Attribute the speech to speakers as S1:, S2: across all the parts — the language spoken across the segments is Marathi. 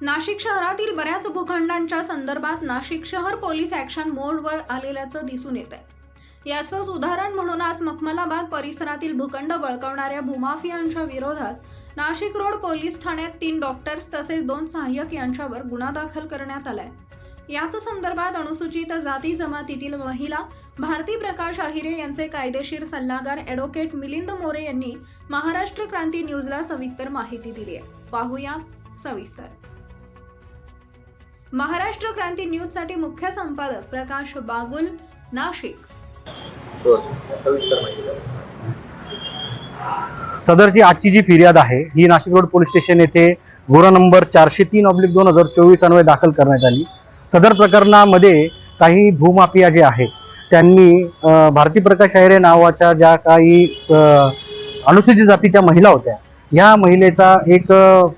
S1: नाशिक शहरातील बऱ्याच भूखंडांच्या संदर्भात नाशिक शहर पोलीस ॲक्शन मोडवर आलेल्याचं दिसून येत आहे. याचंच उदाहरण म्हणून आज मखमलाबाद परिसरातील भूखंड बळकावणाऱ्या भूमाफियांच्या विरोधात नाशिक रोड पोलीस ठाण्यात तीन डॉक्टर्स तसेच दोन सहाय्यक यांच्यावर गुन्हा दाखल करण्यात आलाय. याच संदर्भात अनुसूचित जाती जमातीतील महिला भारती प्रकाश आहिरे यांचे कायदेशीर सल्लागार ॲडव्होकेट मिलिंद मोरे यांनी महाराष्ट्र क्रांती न्यूजला सविस्तर माहिती दिली आहे. पाहूया सविस्तर. महाराष्ट्र क्रांती न्यूजसाठी मुख्य संपादक प्रकाश बागुल नाशिक.
S2: सदरची आजची जी फिर्याद आहे ही नाशिक रोड पोलीस स्टेशन येथे गुन्हा नंबर चारशे तीन ऑब्लिक दोन हजार चोवीस अन्वये दाखल करण्यात आली सदर प्रकरणामध्ये काही भूमाफिया जे आहेत त्यांनी भारती प्रकाश आयरे नावाच्या ज्या काही अं, अनुसूचित जातीच्या महिला होत्या ह्या महिलेचा एक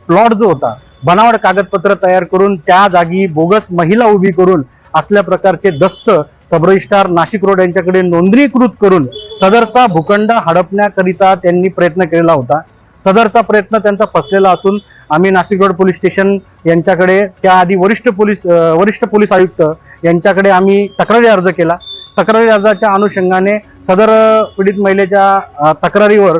S2: प्लॉट जो होता बनावट कागदपत्र तयार करून त्या जागी बोगस महिला उभी करून असल्या प्रकारचे दस्त सबरजिस्ट्रार नाशिक रोड यांच्याकडे नोंदणीकृत करून सदरचा भूखंड हडपण्याकरिता त्यांनी प्रयत्न केलेला होता. सदरचा प्रयत्न त्यांचा फसलेला असून आम्ही नाशिक रोड पोलीस स्टेशन यांच्याकडे त्याआधी वरिष्ठ पोलीस वरिष्ठ पोलीस आयुक्त यांच्याकडे आम्ही तक्रारी अर्ज केला. तक्रारी अर्जाच्या अनुषंगाने सदर पीडित महिलेच्या तक्रारीवर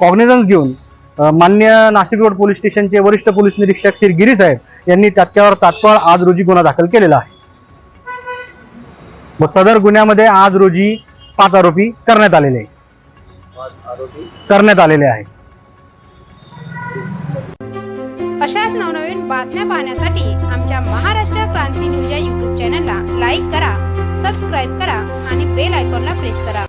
S2: कॉग्निझन्स घेऊन मान्य नाशिक रोड पोलीस स्टेशनचे वरिष्ठ पोलीस निरीक्षक श्री गिरी साहेब यांनी त्याच्यावर तात्काळ आज रोजी गुन्हा दाखल केलेला आहे. सदर गुन्ह्यामध्ये आज रोजी पाच आरोपी करण्यात आलेले करण्यात आलेले आहे
S3: अशाच नवनवीन बातम्या पाहण्यासाठी आमच्या महाराष्ट्र क्रांती न्यूज या युट्यूब चॅनलला लाईक करा सबस्क्राईब करा आणि बेल ऐकॉनला प्रेस करा.